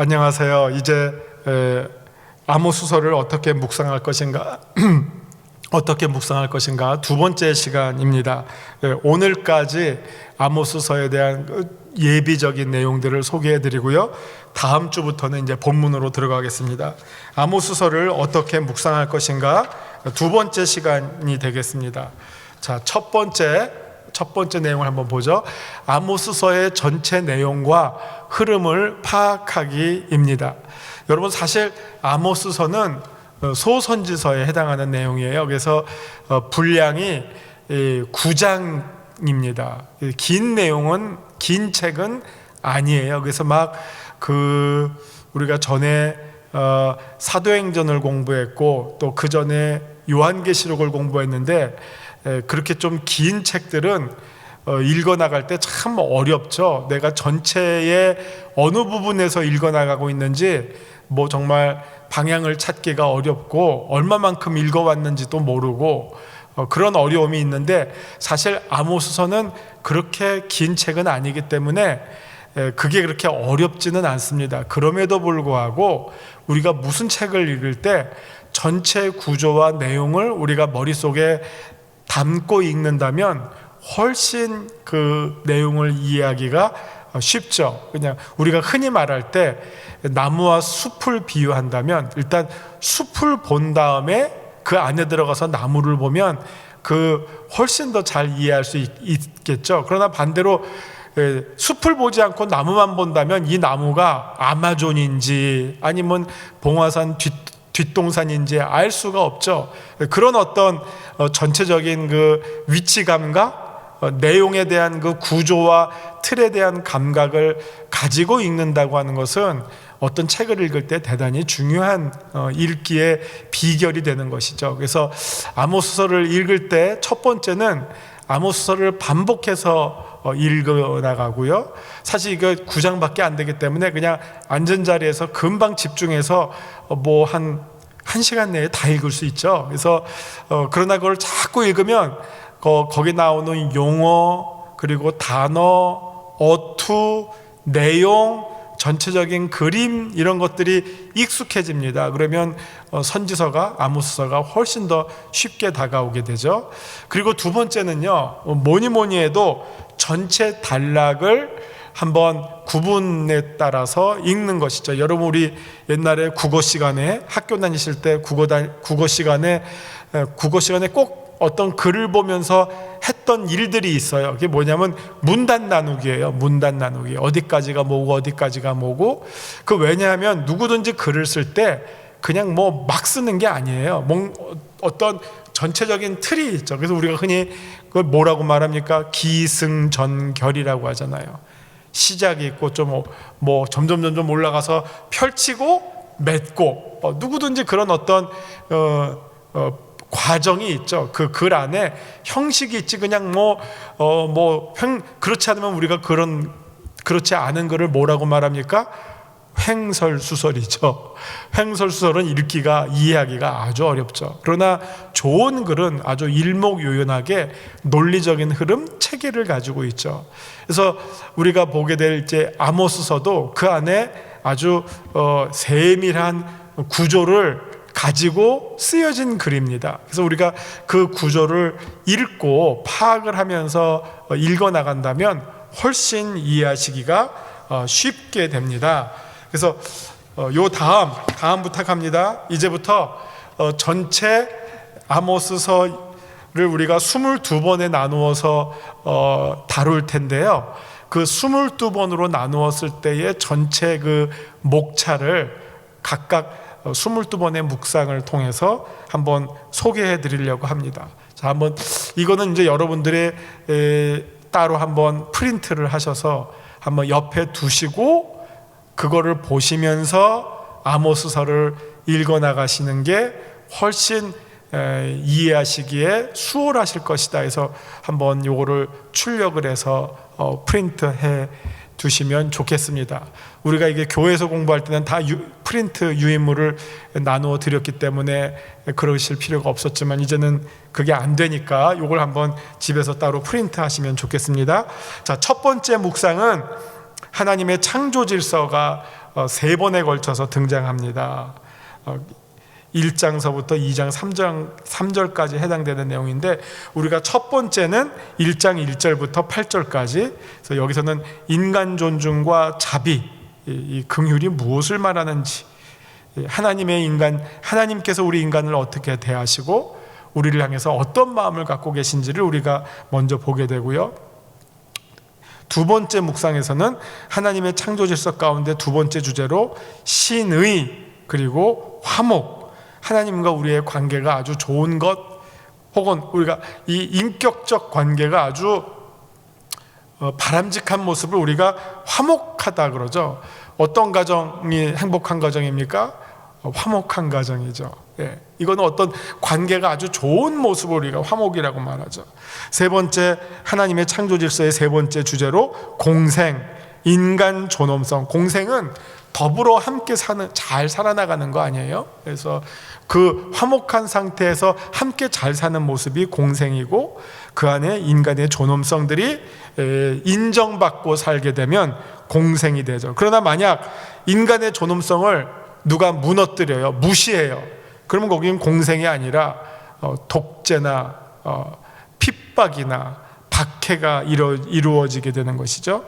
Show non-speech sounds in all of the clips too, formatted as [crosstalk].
안녕하세요. 이제 에, 아모스서를 어떻게 묵상할 것인가? [clears throat] 어떻게 묵상할 것인가? 두 번째 시간입니다. 예, 오늘까지 아모스서에 대한 그 예비적인 내용들을 소개해 드리고요. 다음 주부터는 이제 본문으로 들어가겠습니다. 아모스서를 어떻게 묵상할 것인가? 두 번째 시간이 되겠습니다. 자, 첫 번째 첫 번째 내용을 한번 보죠. 아모스서의 전체 내용과 흐름을 파악하기입니다. 여러분 사실 아모스서는 어, 소선지서에 해당하는 내용이에요. 그래서 어, 분량이 9장입니다. 긴 내용은 긴 책은 아니에요. 그래서 막 그 우리가 전에 어, 사도행전을 공부했고 또 그 전에 요한계시록을 공부했는데 그렇게 좀 긴 책들은 읽어 나갈 때 참 어렵죠. 내가 전체의 어느 부분에서 읽어 나가고 있는지 뭐 정말 방향을 찾기가 어렵고 얼마만큼 읽어 왔는지도 모르고 어, 그런 어려움이 있는데 사실 아모스서는 그렇게 긴 책은 아니기 때문에 그게 그렇게 어렵지는 않습니다. 그럼에도 불구하고 우리가 무슨 책을 읽을 때 전체 구조와 내용을 우리가 머릿속에 담고 읽는다면 훨씬 그 내용을 이해하기가 쉽죠. 그냥 우리가 흔히 말할 때 나무와 숲을 비유한다면 일단 숲을 본 다음에 그 안에 들어가서 나무를 보면 그 훨씬 더 잘 이해할 수 있, 겠죠 그러나 반대로 숲을 보지 않고 나무만 본다면 이 나무가 아마존인지 아니면 봉화산 뒷 뒷동산인지 알 수가 없죠. 그런 어떤 어, 전체적인 그 위치감과 어, 내용에 대한 그 구조와 틀에 대한 감각을 가지고 읽는다고 하는 것은 어떤 책을 읽을 때 대단히 중요한 어, 읽기의 비결이 되는 것이죠. 그래서 아모스서를 읽을 때 첫 번째는 아모스서를 반복해서 읽어 나가고요. 사실 이거 9장밖에 안 되기 때문에 그냥 앉은 자리에서 금방 집중해서 뭐 한 한 시간 내에 다 읽을 수 있죠. 그래서 어, 그러나 그걸 자꾸 읽으면 거, 거기 나오는 용어 그리고 단어, 어투, 내용, 전체적인 그림 이런 것들이 익숙해집니다. 그러면 어, 선지서가 아모스서가 훨씬 더 쉽게 다가오게 되죠. 그리고 두 번째는요. 어, 뭐니 뭐니 해도 전체 단락을 한번 구분에 따라서 읽는 것이죠. 여러분 우리 옛날에 국어 시간에 학교 다니실 때 국어 다, 국어 시간에 국어 시간에 꼭 어떤 글을 보면서 했던 일들이 있어요. 그게 뭐냐면 문단 나누기예요. 문단 나누기. 어디까지가 뭐고 어디까지가 뭐고 그 왜냐하면 누구든지 글을 쓸 때 그냥 뭐 막 쓰는 게 아니에요. 뭐 어떤 전체적인 틀이 있죠. 그래서 우리가 흔히 그걸 뭐라고 말합니까? 기승전결이라고 하잖아요. 시작이 있고 좀 뭐 점점 점점 올라가서 펼치고 맺고 어, 누구든지 그런 어떤 어, 어, 과정이 있죠. 그 글 안에 형식이 있지 그냥 뭐 어뭐 그렇지 않으면 우리가 그런 그렇지 않은 글을 뭐라고 말합니까? 횡설수설이죠. 횡설수설은 읽기가 이해하기가 아주 어렵죠. 그러나 좋은 글은 아주 일목요연하게 논리적인 흐름, 체계를 가지고 있죠. 그래서 우리가 보게 될 이제 아모스서도 그 안에 아주 어, 세밀한 구조를 가지고 쓰여진 글입니다. 그래서 우리가 그 구조를 읽고 파악을 하면서 읽어 나간다면 훨씬 이해하시기가 어, 쉽게 됩니다. 그래서 어, 요 다음 다음 부탁합니다. 이제부터 어, 전체 아모스서를 우리가 22번에 나누어서 어, 다룰 텐데요. 그 22번으로 나누었을 때의 전체 그 목차를 각각 22번의 묵상을 통해서 한번 소개해 드리려고 합니다. 자, 한번 이거는 이제 여러분들의 따로 한번 프린트를 하셔서 한번 옆에 두시고 그거를 보시면서 아모스서를 읽어 나가시는 게 훨씬 이해하시기에 수월하실 것이다 해서 한번 요거를 출력을 해서 어, 프린트해 두시면 좋겠습니다. 우리가 이게 교회에서 공부할 때는 다 유, 프린트 유인물을 나누어 드렸기 때문에 그러실 필요가 없었지만 이제는 그게 안 되니까 이걸 한번 집에서 따로 프린트 하시면 좋겠습니다. 자, 첫 번째 묵상은 하나님의 창조 질서가 어, 세 번에 걸쳐서 등장합니다. 어, 1장서부터 2장 3장 3절까지 해당되는 내용인데 우리가 첫 번째는 1장 1절부터 8절까지 그래서 여기서는 인간 존중과 자비 이, 이 긍휼이 무엇을 말하는지 이 하나님의 인간 하나님께서 우리 인간을 어떻게 대하시고 우리를 향해서 어떤 마음을 갖고 계신지를 우리가 먼저 보게 되고요. 두 번째 묵상에서는 하나님의 창조 질서 가운데 두 번째 주제로 신의 그리고 화목 하나님과 우리의 관계가 아주 좋은 것 혹은 우리가 이 인격적 관계가 아주 어, 바람직한 모습을 우리가 화목하다 그러죠. 어떤 가정이 행복한 가정입니까? 어, 화목한 가정이죠. 예. 이거는 어떤 관계가 아주 좋은 모습을 우리가 화목이라고 말하죠. 세 번째 하나님의 창조 질서의 세 번째 주제로 공생, 인간 존엄성. 공생은 더불어 함께 사는 잘 살아나가는 거 아니에요? 그래서 그 화목한 상태에서 함께 잘 사는 모습이 공생이고 그 안에 인간의 존엄성들이 에, 인정받고 살게 되면 공생이 되죠. 그러나 만약 인간의 존엄성을 누가 무너뜨려요, 무시해요. 그러면 거기는 공생이 아니라 어, 독재나 어, 핍박이나 박해가 이루, 이루 어지게 되는 것이죠.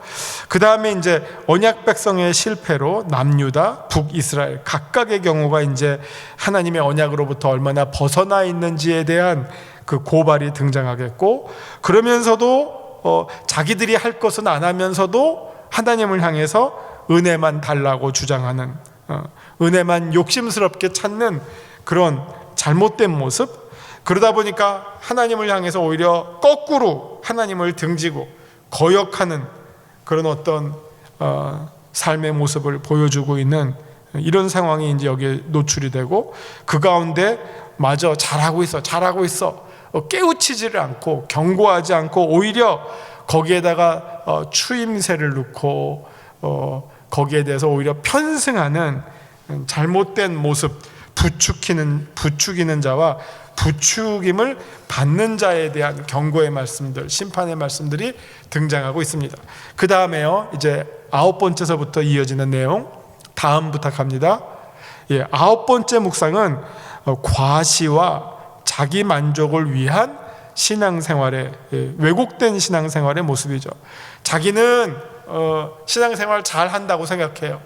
그 다음에 이제 언약 백성의 실패로 남유다, 북이스라엘 각각의 경우가 이제 하나님의 언약으로부터 얼마나 벗어나 있는지에 대한 그 고발이 등장하겠고 그러면서도 어, 자기들이 할 것은 안 하면서도 하나님을 향해서 은혜만 달라고 주장하는 어, 은혜만 욕심스럽게 찾는 그런 잘못된 모습? 그러다 보니까 하나님을 향해서 오히려 거꾸로 하나님을 등지고 거역하는 그런 어떤 어, 삶의 모습을 보여주고 있는 이런 상황이 이제 여기에 노출이 되고 그 가운데 마저 잘하고 있어 잘하고 있어. 어, 깨우치지를 않고 경고하지 않고 오히려 거기에다가 어, 추임새를 넣고 어, 거기에 대해서 오히려 편승하는 잘못된 모습 부추기는 부추기는 자와 부추김을 받는 자에 대한 경고의 말씀들, 심판의 말씀들이 등장하고 있습니다. 그 다음에요, 이제 아홉 번째서부터 이어지는 내용, 다음 부탁합니다. 예, 아홉 번째 묵상은 어, 과시와 자기 만족을 위한 신앙생활의 예, 왜곡된 신앙생활의 모습이죠. 자기는 어, 신앙생활 잘 한다고 생각해요.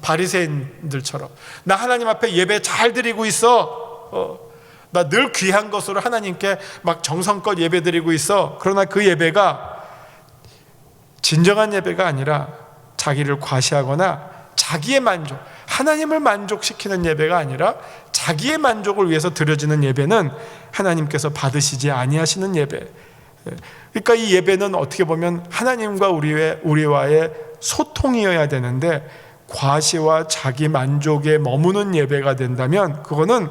바리새인들처럼 나 하나님 앞에 예배 잘 드리고 있어. 어, 나 늘 귀한 것으로 하나님께 막 정성껏 예배 드리고 있어. 그러나 그 예배가 진정한 예배가 아니라 자기를 과시하거나 자기의 만족, 하나님을 만족시키는 예배가 아니라 자기의 만족을 위해서 드려지는 예배는 하나님께서 받으시지 아니하시는 예배. 그러니까 이 예배는 어떻게 보면 하나님과 우리의 우리와의 소통이어야 되는데 과시와 자기 만족에 머무는 예배가 된다면 그거는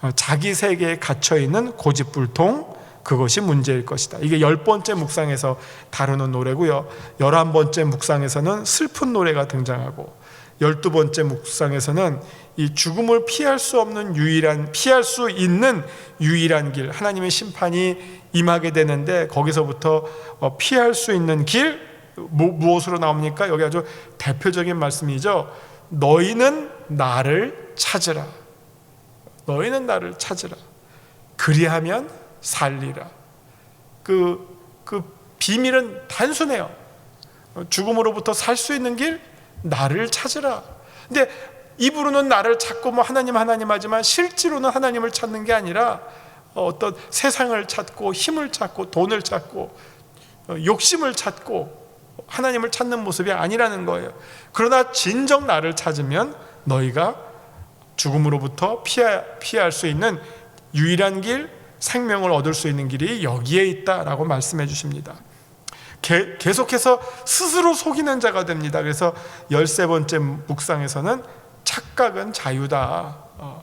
어, 자기 세계에 갇혀 있는 고집불통 그것이 문제일 것이다. 이게 열 번째 묵상에서 다루는 노래고요. 열한 번째 묵상에서는 슬픈 노래가 등장하고 열두 번째 묵상에서는 이 죽음을 피할 수 없는 유일한 피할 수 있는 유일한 길 하나님의 심판이 임하게 되는데 거기서부터 어, 피할 수 있는 길 무엇으로 나옵니까? 여기 아주 대표적인 말씀이죠. 너희는 나를 찾으라. 너희는 나를 찾으라. 그리하면 살리라. 그, 그 비밀은 단순해요. 죽음으로부터 살 수 있는 길, 나를 찾으라. 근데 입으로는 나를 찾고 뭐 하나님 하나님 하지만 실제로는 하나님을 찾는 게 아니라 어떤 세상을 찾고 힘을 찾고 돈을 찾고 어, 욕심을 찾고 하나님을 찾는 모습이 아니라는 거예요. 그러나 진정 나를 찾으면 너희가 죽음으로부터 피할 수 있는 유일한 길, 생명을 얻을 수 있는 길이 여기에 있다라고 말씀해 주십니다. 게, 계속해서 스스로 속이는 자가 됩니다. 그래서 열세 번째 묵상에서는 착각은 자유다. 어,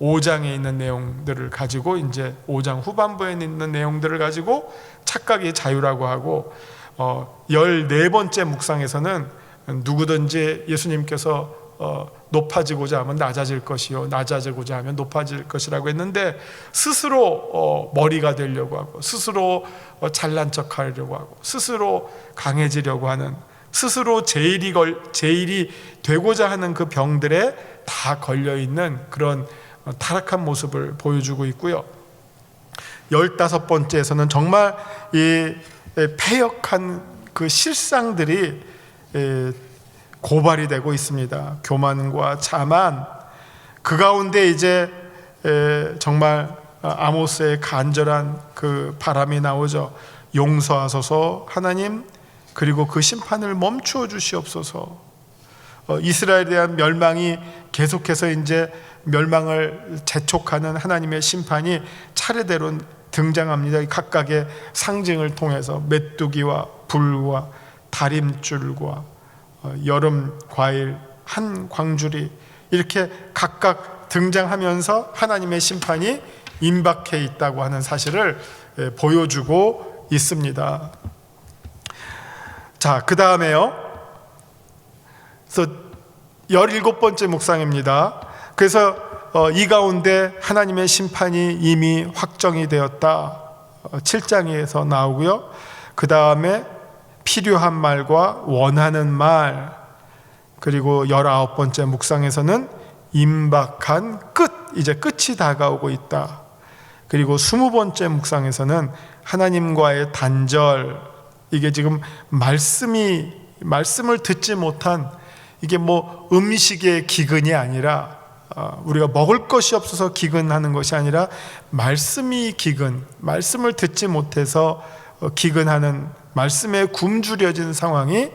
5장에 있는 내용들을 가지고 이제 5장 후반부에 있는 내용들을 가지고 착각이 자유라고 하고 어, 14번째 묵상에서는 누구든지 예수님께서 어, 높아지고자 하면 낮아질 것이요 낮아지고자 하면 높아질 것이라고 했는데 스스로 어, 머리가 되려고 하고 스스로 어, 잘난 척하려고 하고 스스로 강해지려고 하는 스스로 제일이 걸 제일이 되고자 하는 그 병들에 다 걸려 있는 그런 어, 타락한 모습을 보여주고 있고요. 열다섯 번째에서는 정말 이 에, 패역한 그 실상들이 에, 고발이 되고 있습니다. 교만과 자만 그 가운데 이제 에, 정말 아모스의 간절한 그 바람이 나오죠. 용서하소서 하나님 그리고 그 심판을 멈추어 주시옵소서. 어, 이스라엘에 대한 멸망이 계속해서 이제 멸망을 재촉하는 하나님의 심판이 차례대로 등장합니다. 이 각각의 상징을 통해서 메뚜기와 불과 다림줄과 어, 여름 과일 한 광줄이 이렇게 각각 등장하면서 하나님의 심판이 임박해 있다고 하는 사실을 예, 보여주고 있습니다. 자, 그 다음에요. 그래서 17번째 묵상입니다. 그래서 어, 이 가운데 하나님의 심판이 이미 확정이 되었다. 7장에서 나오고요. 그 다음에 필요한 말과 원하는 말, 그리고 19번째 묵상에서는 임박한 끝, 이제 끝이 다가오고 있다. 그리고 20번째 묵상에서는 하나님과의 단절, 이게 지금 말씀이, 말씀을 듣지 못한 이게 뭐 음식의 기근이 아니라 어, 우리가 먹을 것이 없어서 기근하는 것이 아니라 말씀이 기근, 말씀을 듣지 못해서 어, 기근하는 말씀에 굶주려진 상황이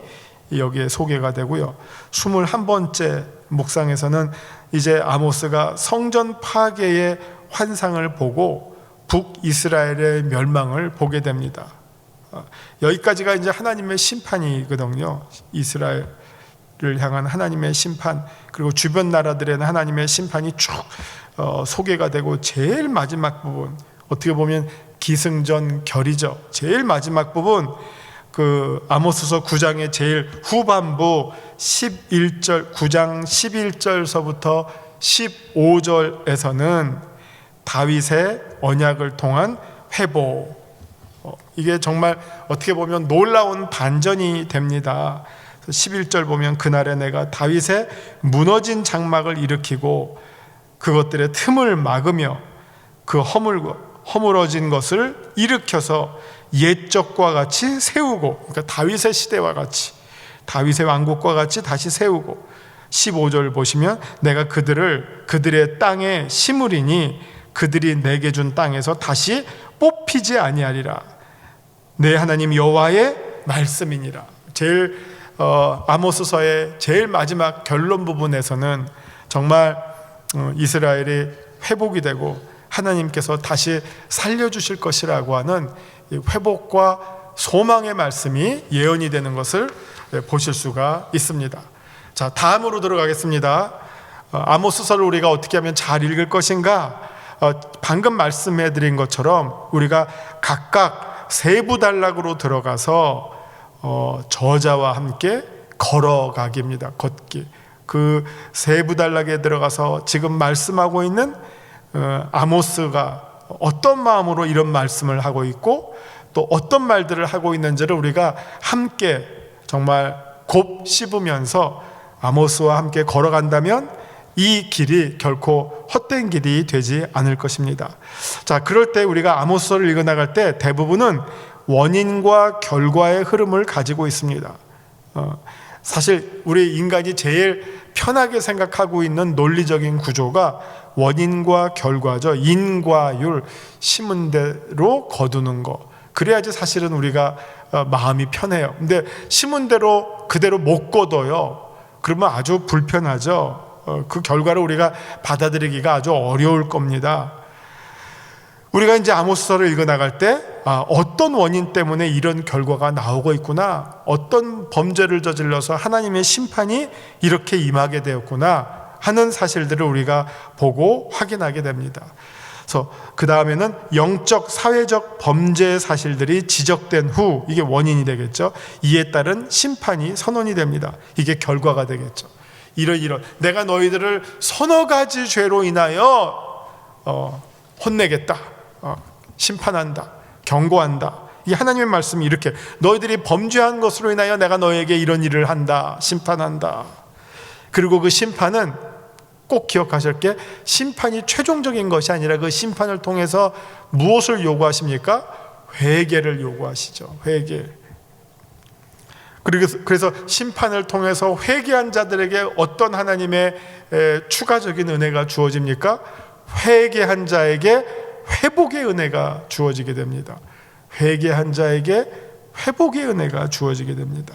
여기에 소개가 되고요. 21번째 묵상에서는 이제 아모스가 성전 파괴의 환상을 보고 북이스라엘의 멸망을 보게 됩니다. 어, 여기까지가 이제 하나님의 심판이거든요. 이스라엘 를 향한 하나님의 심판 그리고 주변 나라들에 는 하나님의 심판이 쭉 어, 소개가 되고 제일 마지막 부분 어떻게 보면 기승전 결이죠. 제일 마지막 부분 그 아모스서 9장의 제일 후반부 11절 9장 11절서부터 15절에서는 다윗의 언약을 통한 회복 어, 이게 정말 어떻게 보면 놀라운 반전이 됩니다. 11절 보면 그날에 내가 다윗의 무너진 장막을 일으키고 그것들의 틈을 막으며 그 허물 허물어진 것을 일으켜서 옛적과 같이 세우고 그러니까 다윗의 시대와 같이 다윗의 왕국과 같이 다시 세우고 15절 보시면 내가 그들을 그들의 땅에 심으리니 그들이 내게 준 땅에서 다시 뽑히지 아니하리라. 내 하나님 여호와의 말씀이니라. 제일 어, 아모스서의 제일 마지막 결론 부분에서는 정말 어, 이스라엘이 회복이 되고 하나님께서 다시 살려주실 것이라고 하는 회복과 소망의 말씀이 예언이 되는 것을 예, 보실 수가 있습니다. 자, 다음으로 들어가겠습니다. 어, 아모스서를 우리가 어떻게 하면 잘 읽을 것인가? 어, 방금 말씀해 드린 것처럼 우리가 각각 세부 단락으로 들어가서 어, 저자와 함께 걸어가기입니다. 걷기. 그 세부 단락에 들어가서 지금 말씀하고 있는 어, 아모스가 어떤 마음으로 이런 말씀을 하고 있고 또 어떤 말들을 하고 있는지를 우리가 함께 정말 곱 씹으면서 아모스와 함께 걸어간다면 이 길이 결코 헛된 길이 되지 않을 것입니다. 자, 그럴 때 우리가 아모스를 읽어 나갈 때 대부분은 원인과 결과의 흐름을 가지고 있습니다. 어, 사실 우리 인간이 제일 편하게 생각하고 있는 논리적인 구조가 원인과 결과죠. 인과율 심은 대로 거두는 거. 그래야지 사실은 우리가 어, 마음이 편해요. 근데 심은 대로 그대로 못 거둬요. 그러면 아주 불편하죠. 어, 그 결과를 우리가 받아들이기가 아주 어려울 겁니다. 우리가 이제 아모스서를 읽어 나갈 때 아, 어떤 원인 때문에 이런 결과가 나오고 있구나. 어떤 범죄를 저질러서 하나님의 심판이 이렇게 임하게 되었구나 하는 사실들을 우리가 보고 확인하게 됩니다. 그래서 그 다음에는 영적 사회적 범죄 사실들이 지적된 후 이게 원인이 되겠죠. 이에 따른 심판이 선언이 됩니다. 이게 결과가 되겠죠. 이런 이런 내가 너희들을 서너 가지 죄로 인하여 어, 혼내겠다. 어, 심판한다. 경고한다. 이 하나님의 말씀이 이렇게 너희들이 범죄한 것으로 인하여 내가 너에게 이런 일을 한다. 심판한다. 그리고 그 심판은 꼭 기억하실 게 심판이 최종적인 것이 아니라 그 심판을 통해서 무엇을 요구하십니까? 회개를 요구하시죠. 회개. 그래서, 그래서 심판을 통해서 회개한 자들에게 어떤 하나님의 에, 추가적인 은혜가 주어집니까? 회개한 자에게 회복의 은혜가 주어지게 됩니다. 회개한 자에게 회복의 은혜가 주어지게 됩니다.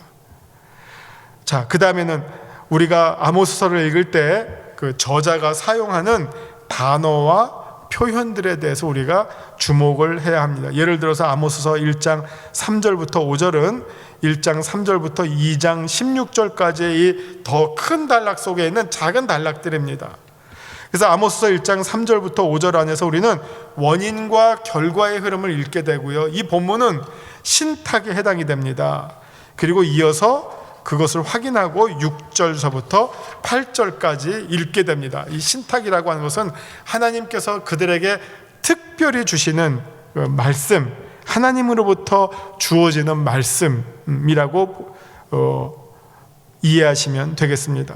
자, 그 다음에는 우리가 아모스서를 읽을 때 그 저자가 사용하는 단어와 표현들에 대해서 우리가 주목을 해야 합니다. 예를 들어서 아모스서 1장 3절부터 5절은 1장 3절부터 2장 16절까지의 더 큰 단락 속에 있는 작은 단락들입니다. 그래서 아모스서 1장 3절부터 5절 안에서 우리는 원인과 결과의 흐름을 읽게 되고요. 이 본문은 신탁에 해당이 됩니다. 그리고 이어서 그것을 확인하고 6절서부터 8절까지 읽게 됩니다. 이 신탁이라고 하는 것은 하나님께서 그들에게 특별히 주시는 그 말씀, 하나님으로부터 주어지는 말씀이라고 어, 이해하시면 되겠습니다.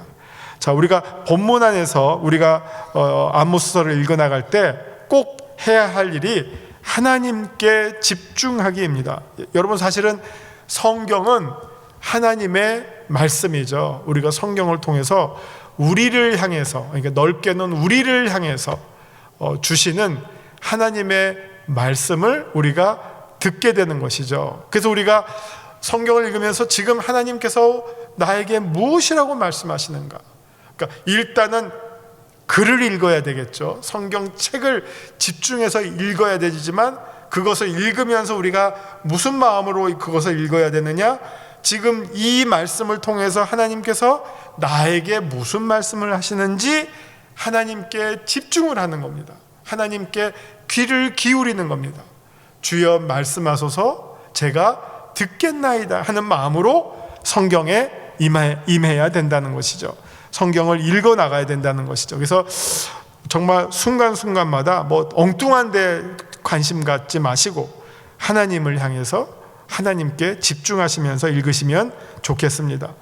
자, 우리가 본문 안에서 우리가 어, 아모스서를 읽어 나갈 때 꼭 해야 할 일이 하나님께 집중하기입니다. 여러분 사실은 성경은 하나님의 말씀이죠. 우리가 성경을 통해서 우리를 향해서 그러니까 넓게는 우리를 향해서 어, 주시는 하나님의 말씀을 우리가 듣게 되는 것이죠. 그래서 우리가 성경을 읽으면서 지금 하나님께서 나에게 무엇이라고 말씀하시는가? 그러니까 일단은 글을 읽어야 되겠죠. 성경 책을 집중해서 읽어야 되지만 그것을 읽으면서 우리가 무슨 마음으로 그것을 읽어야 되느냐? 지금 이 말씀을 통해서 하나님께서 나에게 무슨 말씀을 하시는지 하나님께 집중을 하는 겁니다. 하나님께 귀를 기울이는 겁니다. 주여 말씀하소서 제가 듣겠나이다 하는 마음으로 성경에 임해야 된다는 것이죠. 성경을 읽어 나가야 된다는 것이죠. 그래서 정말 순간순간마다 뭐 엉뚱한 데 관심 갖지 마시고 하나님을 향해서 하나님께 집중하시면서 읽으시면 좋겠습니다.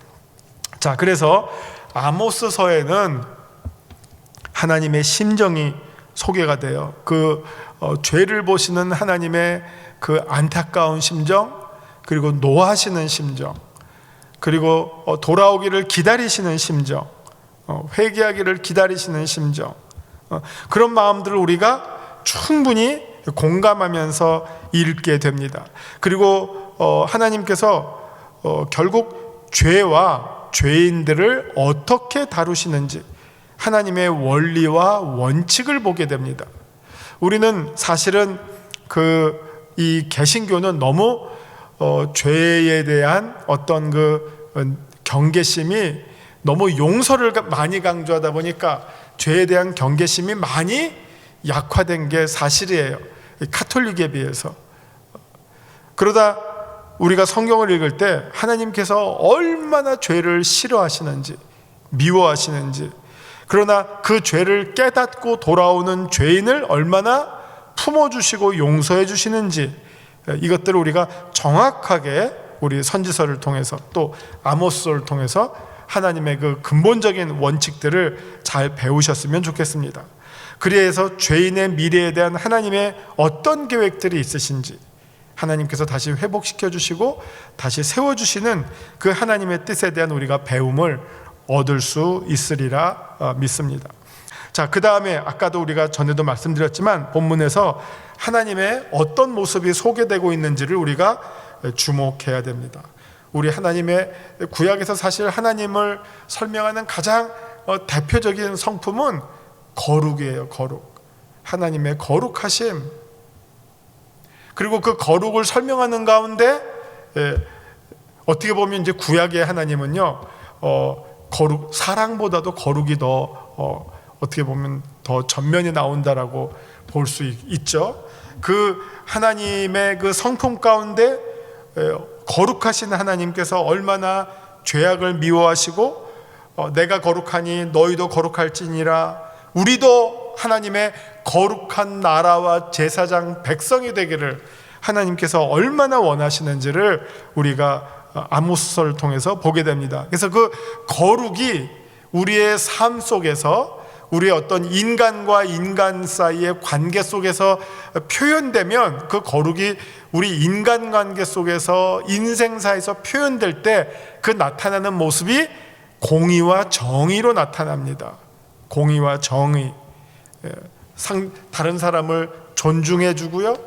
자, 그래서 아모스서에는 하나님의 심정이 소개가 돼요. 그 어, 죄를 보시는 하나님의 그 안타까운 심정, 그리고 노하시는 심정, 그리고 어, 돌아오기를 기다리시는 심정, 어, 회개하기를 기다리시는 심정, 어, 그런 마음들을 우리가 충분히 공감하면서 읽게 됩니다. 그리고 어, 하나님께서 어, 결국 죄와 죄인들을 어떻게 다루시는지 하나님의 원리와 원칙을 보게 됩니다. 우리는 사실은 그 이 개신교는 너무 어, 죄에 대한 어떤 그 어, 경계심이 너무 용서를 많이 강조하다 보니까 죄에 대한 경계심이 많이 약화된 게 사실이에요. 카톨릭에 비해서. 그러다 우리가 성경을 읽을 때 하나님께서 얼마나 죄를 싫어하시는지, 미워하시는지, 그러나 그 죄를 깨닫고 돌아오는 죄인을 얼마나 품어주시고 용서해 주시는지 이것들을 우리가 정확하게 우리 선지서를 통해서 또 아모스를 통해서 하나님의 그 근본적인 원칙들을 잘 배우셨으면 좋겠습니다. 그래서 죄인의 미래에 대한 하나님의 어떤 계획들이 있으신지 하나님께서 다시 회복시켜 주시고 다시 세워 주시는 그 하나님의 뜻에 대한 우리가 배움을 얻을 수 있으리라 어, 믿습니다. 자, 그 다음에 아까도 우리가 전에도 말씀드렸지만 본문에서 하나님의 어떤 모습이 소개되고 있는지를 우리가 주목해야 됩니다. 우리 하나님의 구약에서 사실 하나님을 설명하는 가장 어, 대표적인 성품은 거룩이에요, 거룩. 하나님의 거룩하심. 그리고 그 거룩을 설명하는 가운데 예, 어떻게 보면 이제 구약의 하나님은요, 어, 거룩 사랑보다도 거룩이 더 어, 어떻게 보면 더 전면에 나온다라고 볼 수 있죠. 그 하나님의 그 성품 가운데 예, 거룩하신 하나님께서 얼마나 죄악을 미워하시고 어, 내가 거룩하니 너희도 거룩할지니라 우리도 하나님의 거룩한 나라와 제사장 백성이 되기를 하나님께서 얼마나 원하시는지를 우리가 어, 아모스서를 통해서 보게 됩니다. 그래서 그 거룩이 우리의 삶 속에서 우리의 어떤 인간과 인간 사이의 관계 속에서 표현되면 그 거룩이 우리 인간 관계 속에서 인생사에서 표현될 때 그 나타나는 모습이 공의와 정의로 나타납니다. 공의와 정의. 예, 상, 다른 사람을 존중해 주고요.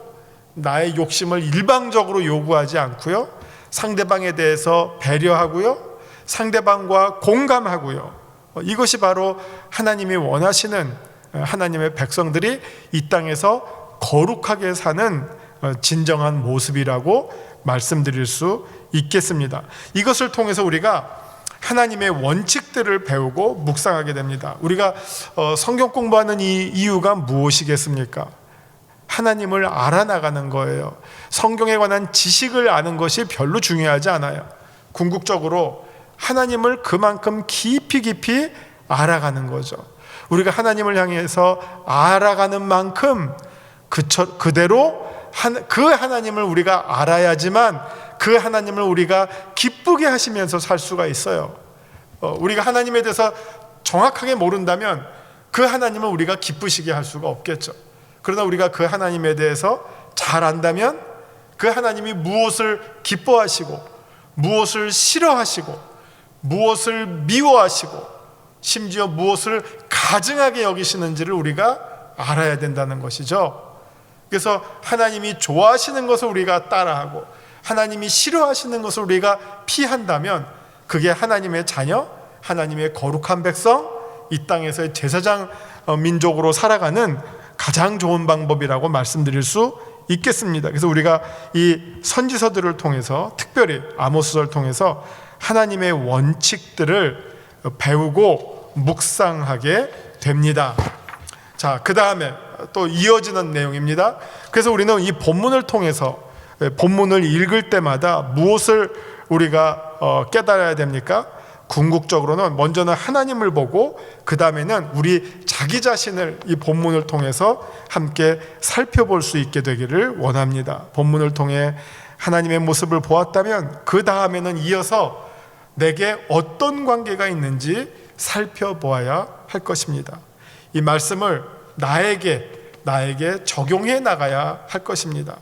나의 욕심을 일방적으로 요구하지 않고요. 상대방에 대해서 배려하고요. 상대방과 공감하고요. 어, 이것이 바로 하나님이 원하시는 어, 하나님의 백성들이 이 땅에서 거룩하게 사는 어, 진정한 모습이라고 말씀드릴 수 있겠습니다. 이것을 통해서 우리가 하나님의 원칙들을 배우고 묵상하게 됩니다. 우리가 성경 공부하는 이 이유가 무엇이겠습니까? 하나님을 알아나가는 거예요. 성경에 관한 지식을 아는 것이 별로 중요하지 않아요. 궁극적으로 하나님을 그만큼 깊이 깊이 알아가는 거죠. 우리가 하나님을 향해서 알아가는 만큼 그처, 그대로 한, 그 하나님을 우리가 알아야지만 그 하나님을 우리가 기쁘게 하시면서 살 수가 있어요. 어, 우리가 하나님에 대해서 정확하게 모른다면 그 하나님을 우리가 기쁘시게 할 수가 없겠죠. 그러나 우리가 그 하나님에 대해서 잘 안다면 그 하나님이 무엇을 기뻐하시고 무엇을 싫어하시고 무엇을 미워하시고 심지어 무엇을 가증하게 여기시는지를 우리가 알아야 된다는 것이죠. 그래서 하나님이 좋아하시는 것을 우리가 따라하고 하나님이 싫어하시는 것을 우리가 피한다면 그게 하나님의 자녀, 하나님의 거룩한 백성, 이 땅에서의 제사장 어, 민족으로 살아가는 가장 좋은 방법이라고 말씀드릴 수 있겠습니다. 그래서 우리가 이 선지서들을 통해서 특별히 아모스서를 통해서 하나님의 원칙들을 배우고 묵상하게 됩니다. 자, 그 다음에 또 이어지는 내용입니다. 그래서 우리는 이 본문을 통해서 본문을 읽을 때마다 무엇을 우리가 어, 깨달아야 됩니까? 궁극적으로는 먼저는 하나님을 보고 그 다음에는 우리 자기 자신을 이 본문을 통해서 함께 살펴볼 수 있게 되기를 원합니다. 본문을 통해 하나님의 모습을 보았다면 그 다음에는 이어서 내게 어떤 관계가 있는지 살펴보아야 할 것입니다. 이 말씀을 나에게 나에게 적용해 나가야 할 것입니다.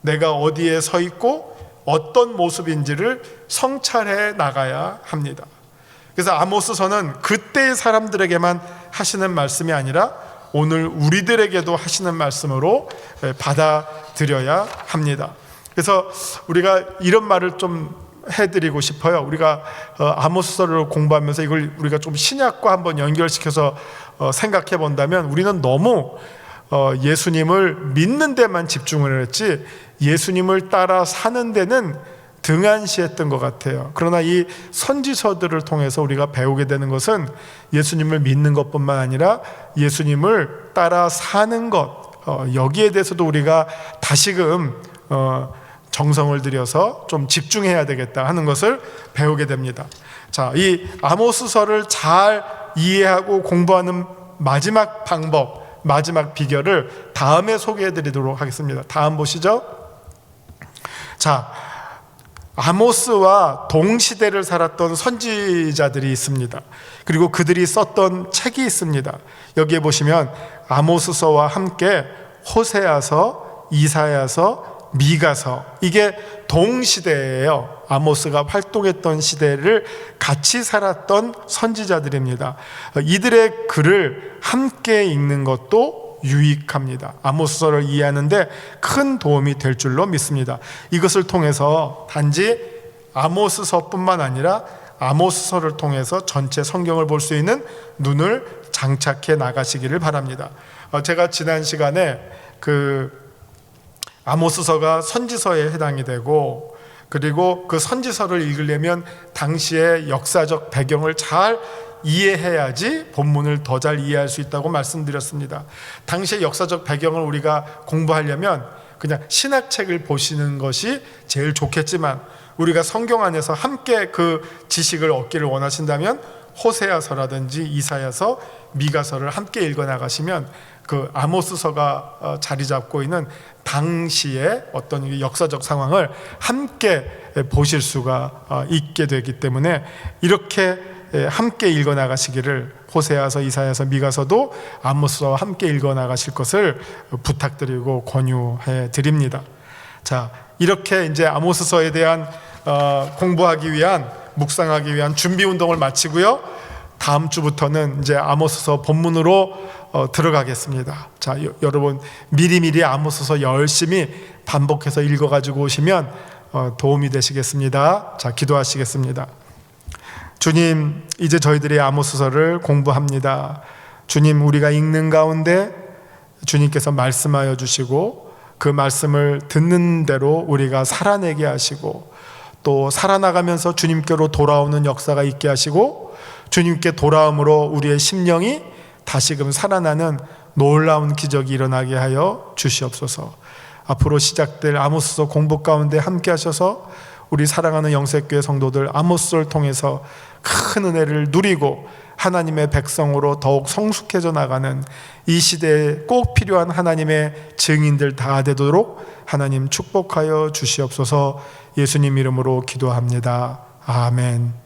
내가 어디에 서 있고 어떤 모습인지를 성찰해 나가야 합니다. 그래서 아모스서는 그때의 사람들에게만 하시는 말씀이 아니라 오늘 우리들에게도 하시는 말씀으로 받아들여야 합니다. 그래서 우리가 이런 말을 좀 해드리고 싶어요. 우리가 어, 아모스서를 공부하면서 이걸 우리가 좀 신약과 한번 연결시켜서 어, 생각해 본다면 우리는 너무 어, 예수님을 믿는 데만 집중을 했지 예수님을 따라 사는 데는 등한시했던 것 같아요. 그러나 이 선지서들을 통해서 우리가 배우게 되는 것은 예수님을 믿는 것뿐만 아니라 예수님을 따라 사는 것 여기에 대해서도 우리가 다시금 정성을 들여서 좀 집중해야 되겠다 하는 것을 배우게 됩니다. 자, 이 아모스서를 잘 이해하고 공부하는 마지막 방법, 마지막 비결을 다음에 소개해 드리도록 하겠습니다. 다음 보시죠. 자, 아모스와 동시대를 살았던 선지자들이 있습니다. 그리고 그들이 썼던 책이 있습니다. 여기에 보시면 아모스서와 함께 호세아서, 이사야서, 미가서 이게 동시대예요. 아모스가 활동했던 시대를 같이 살았던 선지자들입니다. 이들의 글을 함께 읽는 것도 유익합니다. 아모스서를 이해하는데 큰 도움이 될 줄로 믿습니다. 이것을 통해서 단지 아모스서뿐만 아니라 아모스서를 통해서 전체 성경을 볼 수 있는 눈을 장착해 나가시기를 바랍니다. 어, 제가 지난 시간에 그 아모스서가 선지서에 해당이 되고 그리고 그 선지서를 읽으려면 당시의 역사적 배경을 잘 이해해야지 본문을 더 잘 이해할 수 있다고 말씀드렸습니다. 당시의 역사적 배경을 우리가 공부하려면 그냥 신학책을 보시는 것이 제일 좋겠지만 우리가 성경 안에서 함께 그 지식을 얻기를 원하신다면 호세아서라든지 이사야서, 미가서를 함께 읽어 나가시면 그 아모스서가 어, 자리 잡고 있는 당시의 어떤 이 역사적 상황을 함께 보실 수가 어, 있게 되기 때문에 이렇게 예, 함께 읽어 나가시기를 호세아서, 이사야서, 미가서도 아모스서와 함께 읽어 나가실 것을 부탁드리고 권유해 드립니다. 자, 이렇게 이제 아모스서에 대한 어, 공부하기 위한 묵상하기 위한 준비 운동을 마치고요. 다음 주부터는 이제 아모스서 본문으로 어, 들어가겠습니다. 자, 여, 여러분 미리미리 아모스서 열심히 반복해서 읽어 가지고 오시면 어, 도움이 되시겠습니다. 자, 기도하시겠습니다. 주님, 이제 저희들이 아모스서를 공부합니다. 주님, 우리가 읽는 가운데 주님께서 말씀하여 주시고 그 말씀을 듣는 대로 우리가 살아내게 하시고 또 살아나가면서 주님께로 돌아오는 역사가 있게 하시고 주님께 돌아옴으로 우리의 심령이 다시금 살아나는 놀라운 기적이 일어나게 하여 주시옵소서. 앞으로 시작될 아모스서 공부 가운데 함께 하셔서 우리 사랑하는 영색교회 성도들 아모스를 통해서 큰 은혜를 누리고 하나님의 백성으로 더욱 성숙해져 나가는 이 시대에 꼭 필요한 하나님의 증인들 다 되도록 하나님 축복하여 주시옵소서 예수님 이름으로 기도합니다. 아멘.